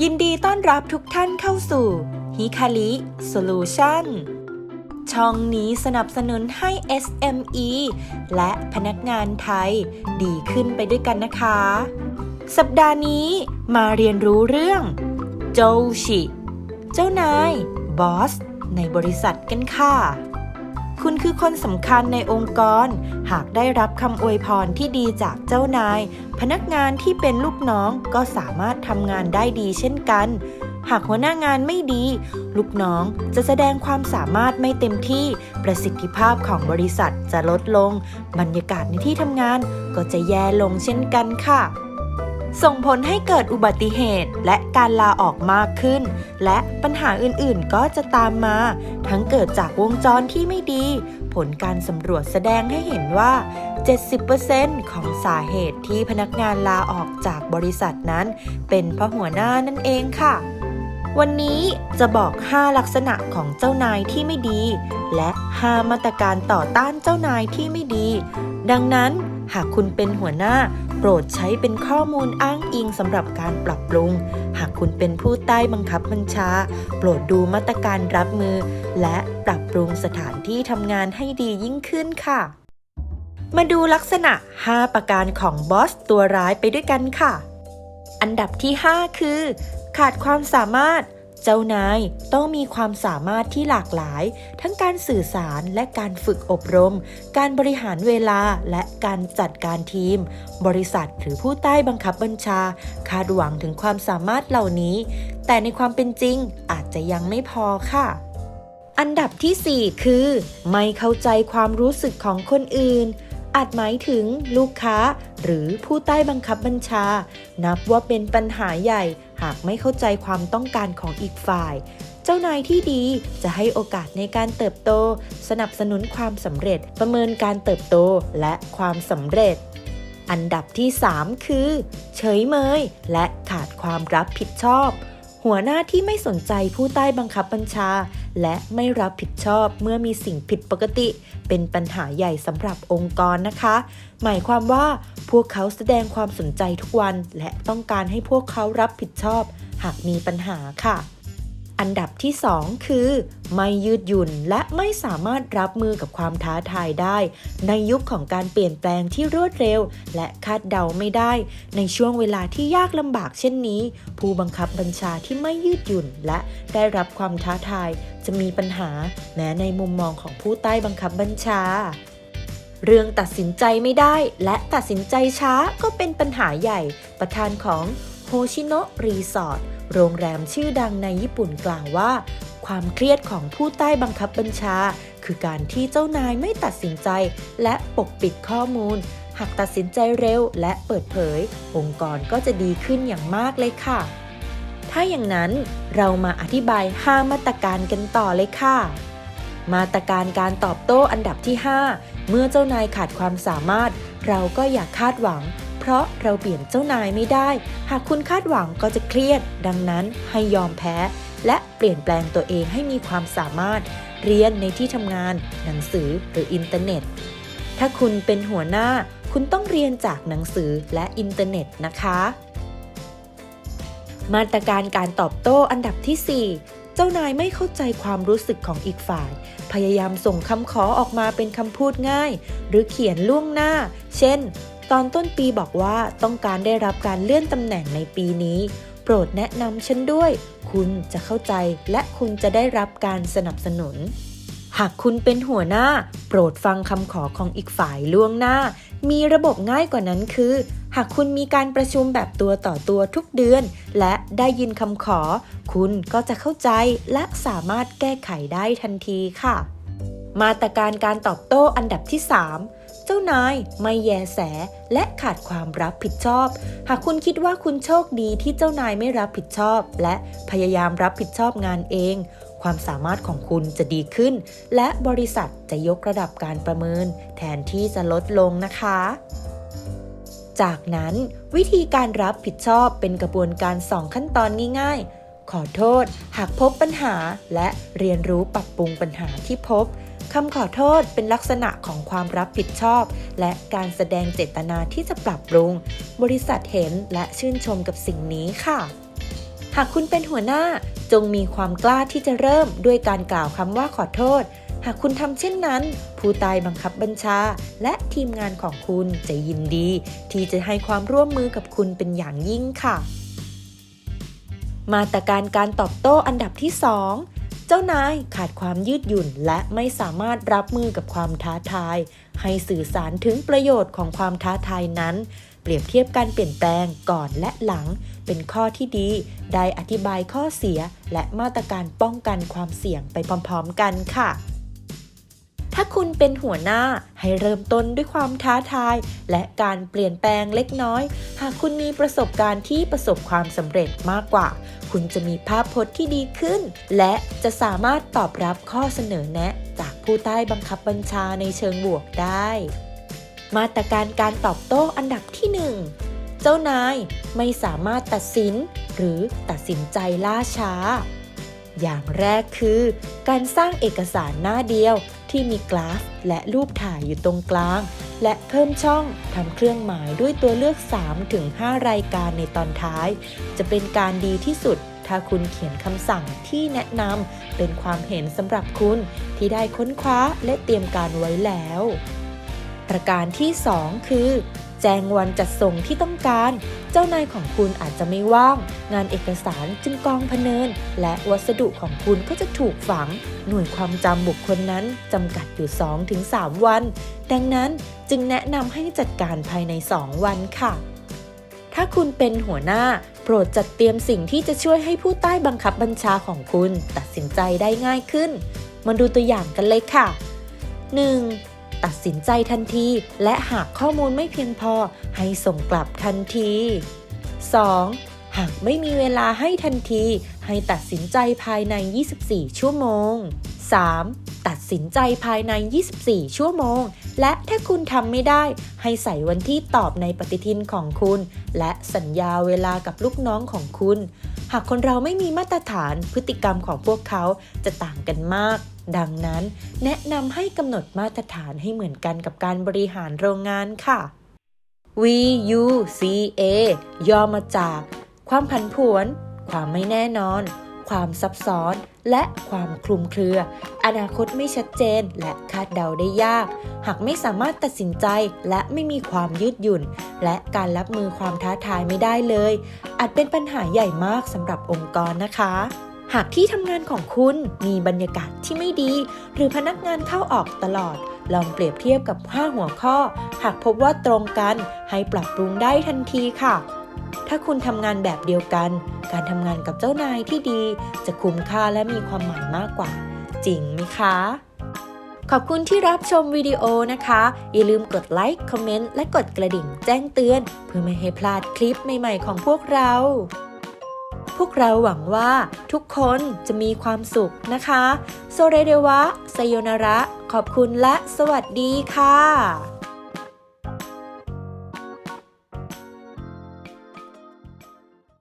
ยินดีต้อนรับทุกท่านเข้าสู่ฮิคาริโซลูชันช่องนี้สนับสนุนให้ SME และพนักงานไทยดีขึ้นไปด้วยกันนะคะ สัปดาห์นี้มาเรียนรู้เรื่อง โจชิ เจ้านาย บอส ในบริษัทกันค่ะ คุณคือคนสำคัญในองค์กร หากได้รับคำอวยพรที่ดีจากเจ้านาย พนักงานที่เป็นลูกน้องก็สามารถทำงานได้ดีเช่นกัน หากหัวหน้างานไม่ดี ลูกน้องจะแสดงความสามารถไม่เต็มที่ ประสิทธิภาพของบริษัทจะลดลง บรรยากาศในที่ทำงานก็จะแย่ลงเช่นกันค่ะ ส่งผลให้เกิดอุบัติเหตุและการลาออกมากขึ้น และปัญหาอื่นๆก็จะตามมา ทั้งเกิดจากวงจรที่ไม่ดี ผลการสำรวจแสดงให้เห็นว่า 70%ของสาเหตุที่พนักงานลาออกจากบริษัทนั้น เป็นเพราะหัวหน้านั่นเองค่ะ วันนี้จะบอก 5 ลักษณะของเจ้านายที่ไม่ดี และ 5 มาตรการต่อต้านเจ้านายที่ไม่ดี ดังนั้นหากคุณเป็นหัวหน้า โปรดใช้เป็นข้อมูลอ้างอิงสำหรับการปรับปรุง หากคุณเป็นผู้ใต้บังคับบัญชา โปรดดูมาตรการรับมือ และปรับปรุงสถานที่ทำงานให้ดียิ่งขึ้นค่ะ มาดูลักษณะ 5 ประการของบอสตัวร้ายไปด้วยกันค่ะ อันดับที่ 5 คือ ขาดความสามารถ เจ้านายต้องมีความสามารถที่หลากหลาย ทั้งการสื่อสารและการฝึกอบรม การบริหารเวลาและการจัดการทีม บริษัทหรือผู้ใต้บังคับบัญชา คาดหวังถึงความสามารถเหล่านี้ แต่ในความเป็นจริงอาจจะยังไม่พอค่ะอันดับทีสี่4 คือ ไม่เข้าใจความรู้สึกของคนอื่น อาจหมายถึงลูกค้า หรือผู้ใต้บังคับบัญชา นับว่าเป็นปัญหาใหญ่ หากไม่เข้าใจความต้องการของอีกฝ่าย เจ้านายที่ดีจะให้โอกาสในการเติบโต สนับสนุนความสำเร็จประเมินการเติบโตและความสำเร็จ อันดับที่ 3 คือ เฉยเมย และขาดความรับผิดชอบ หัวหน้าที่ไม่สนใจผู้ใต้บังคับบัญชา และไม่รับผิดชอบเมื่อมีสิ่งผิดปกติ เป็นปัญหาใหญ่สำหรับองค์กรนะคะ หมายความว่าพวกเขาแสดงความสนใจทุกวัน และต้องการให้พวกเขารับผิดชอบ หากมีปัญหาค่ะ อันดับที่ 2 คือ ไม่ยืดหยุ่นและไม่สามารถรับมือกับความท้าทายได้ ในยุคของการเปลี่ยนแปลงที่รวดเร็ว และคาดเดาไม่ได้ ในช่วงเวลาที่ยากลำบากเช่นนี้ ผู้บังคับบัญชาที่ไม่ยืดหยุ่นและได้รับความท้าทาย จะมีปัญหาแม้ในมุมมองของผู้ใต้บังคับบัญชาเรื่องตัดสินใจไม่ได้และตัดสินใจช้าก็เป็นปัญหาใหญ่ ประธานของโฮชิโนะรีสอร์ท โรงแรมชื่อดังในญี่ปุ่นกล่าวว่า ความเครียดของผู้ใต้บังคับบัญชา คือการที่เจ้านายไม่ตัดสินใจ และปกปิดข้อมูล หากตัดสินใจเร็วและเปิดเผย องค์กรก็จะดีขึ้นอย่างมากเลยค่ะ ถ้าอย่างนั้นเรามาอธิบาย 5 มาตรการกันต่อเลยค่ะ มาตรการการตอบโต้อันดับที่ 5 เมื่อเจ้านายขาดความสามารถ เราก็อย่าคาดหวัง เพราะเราเปลี่ยนเจ้านายไม่ได้ หากคุณคาดหวังก็จะเครียด ดังนั้นให้ยอมแพ้ และเปลี่ยนแปลงตัวเองให้มีความสามารถ เรียนในที่ทำงาน หนังสือหรืออินเทอร์เน็ต ถ้าคุณเป็นหัวหน้า คุณต้องเรียนจากหนังสือและอินเทอร์เน็ตนะคะ มาตรการการตอบโต้อันดับที่4เจ้านายไม่เข้าใจความรู้สึกของอีกฝ่าย พยายามส่งคำขอออกมาเป็นคำพูดง่าย หรือเขียนล่วงหน้า เช่น ตอนต้นปีบอกว่าต้องการได้รับการเลื่อนตำแหน่งในปีนี้ โปรดแนะนำฉันด้วย คุณจะเข้าใจและคุณจะได้รับการสนับสนุน หากคุณเป็นหัวหน้า โปรดฟังคำขอของอีกฝ่ายล่วงหน้า มีระบบง่ายกว่านั้นคือ หากคุณมีการประชุมแบบตัวต่อตัวทุกเดือน และได้ยินคำขอ คุณก็จะเข้าใจและสามารถแก้ไขได้ทันทีค่ะ มาตรการการตอบโต้อันดับที่ 3 เจ้านายไม่แยแสและขาดความรับผิดชอบ หากคุณคิดว่าคุณโชคดีที่เจ้านายไม่รับผิดชอบ และพยายามรับผิดชอบงานเอง ความสามารถของคุณจะดีขึ้น และบริษัทจะยกระดับการประเมิน แทนที่จะลดลงนะคะ จากนั้นวิธีการรับผิดชอบเป็นกระบวนการ2ขั้นตอนง่าย ๆ ขอโทษ หากพบปัญหาและเรียนรู้ปรับปรุงปัญหาที่พบ คำขอโทษเป็นลักษณะของความรับผิดชอบ และการแสดงเจตนาที่จะปรับปรุง บริษัทเห็นและชื่นชมกับสิ่งนี้ค่ะ หากคุณเป็นหัวหน้าจงมีความกล้าที่จะเริ่มด้วยการกล่าวคำว่าขอโทษ หากคุณทำเช่นนั้น ผู้ใต้บังคับบัญชา และทีมงานของคุณจะยินดี ที่จะให้ความร่วมมือกับคุณเป็นอย่างยิ่งค่ะ มาตรการการตอบโต้อันดับที่ 2 จ้านายขาดความยืดหยุ่นและไม่สามารถรับมือกับความท้าทาย ให้สื่อสารถึงประโยชน์ของความท้าทายนั้น เปรียบเทียบการเปลี่ยนแปลงก่อนและหลัง เป็นข้อที่ดี ได้อธิบายข้อเสียและมาตรการป้องกันความเสี่ยงไปพร้อม ๆ กันค่ะ ถ้าคุณเป็นหัวหน้าให้เริ่มต้นด้วยความท้าทาย และการเปลี่ยนแปลงเล็กน้อย หากคุณมีประสบการณ์ที่ประสบความสำเร็จมากกว่า คุณจะมีภาพพจน์ที่ดีขึ้น และจะสามารถตอบรับข้อเสนอแนะ จากผู้ใต้บังคับบัญชาในเชิงบวกได้ มาตรการการตอบโต้อันดับที่ 1 เจ้านายไม่สามารถตัดสิน หรือตัดสินใจล่าช้าอย่างแรกคือ การสร้างเอกสารหน้าเดียว ที่มีกราฟและรูปถ่ายอยู่ตรงกลาง และเพิ่มช่องทำเครื่องหมายด้วยตัวเลือก 3-5 รายการในตอนท้าย จะเป็นการดีที่สุดถ้าคุณเขียนคำสั่งที่แนะนำเป็นความเห็นสำหรับคุณที่ได้ค้นคว้าและเตรียมการไว้แล้ว ประการที่ 2 คือ แจ้งวันจัดส่งที่ต้องการ เจ้านายของคุณอาจจะไม่ว่าง งานเอกสารจึงกองพเนิน และวัสดุของคุณก็จะถูกฝัง หน่วยความจำบุคคลนั้นจำกัดอยู่ 2-3 วัน ดังนั้นจึงแนะนำให้จัดการภายใน 2 วันค่ะ ถ้าคุณเป็นหัวหน้า โปรดจัดเตรียมสิ่งที่จะช่วยให้ผู้ใต้บังคับบัญชาของคุณ ตัดสินใจได้ง่ายขึ้น มาดูตัวอย่างกันเลยค่ะ 1. ตัดสินใจทันที และหากข้อมูลไม่เพียงพอให้ส่งกลับทันที 2. หากไม่มีเวลาให้ทันที ให้ตัดสินใจภายใน 24 ชั่วโมง 3. ตัดสินใจภายใน 24 ชั่วโมง และถ้าคุณทำไม่ได้ ให้ใส่วันที่ตอบในปฏิทินของคุณ และสัญญาเวลากับลูกน้องของคุณ หากคนเราไม่มีมาตรฐานพฤติกรรมของพวกเขาจะต่างกันมาก ดังนั้นแนะนำให้กำหนดมาตรฐานให้เหมือนกันกับการบริหารโรงงานค่ะ VUCA ย่อมาจาก ความผันผวน ความไม่แน่นอน ความซับซ้อน และความคลุมเครือ อนาคตไม่ชัดเจน และคาดเดาได้ยาก หากไม่สามารถตัดสินใจและไม่มีความยืดหยุ่น และการรับมือความท้าทายไม่ได้เลย อาจเป็นปัญหาใหญ่มากสำหรับองค์กรนะคะ หากที่ทำงานของคุณมีบรรยากาศที่ไม่ดี หรือพนักงานเข้าออกตลอด ลองเปรียบเทียบกับ 5 หัวข้อ หากพบว่าตรงกันให้ปรับปรุงได้ทันทีค่ะ ถ้าคุณทำงานแบบเดียวกัน การทำงานกับเจ้านายที่ดี จะคุ้มค่าและมีความหมายมากกว่า จริงไหมคะขอบคุณที่รับชมวิดีโอนะคะ อย่าลืมกดไลค์ คอมเมนต์ และกดกระดิ่งแจ้งเตือน เพื่อไม่ให้พลาดคลิปใหม่ ๆ ของพวกเรา พวกเราหวังว่าทุกคนจะมีความสุขนะคะ โซเรเดวะไซโยนาระ ขอบคุณและสวัสดีค่ะ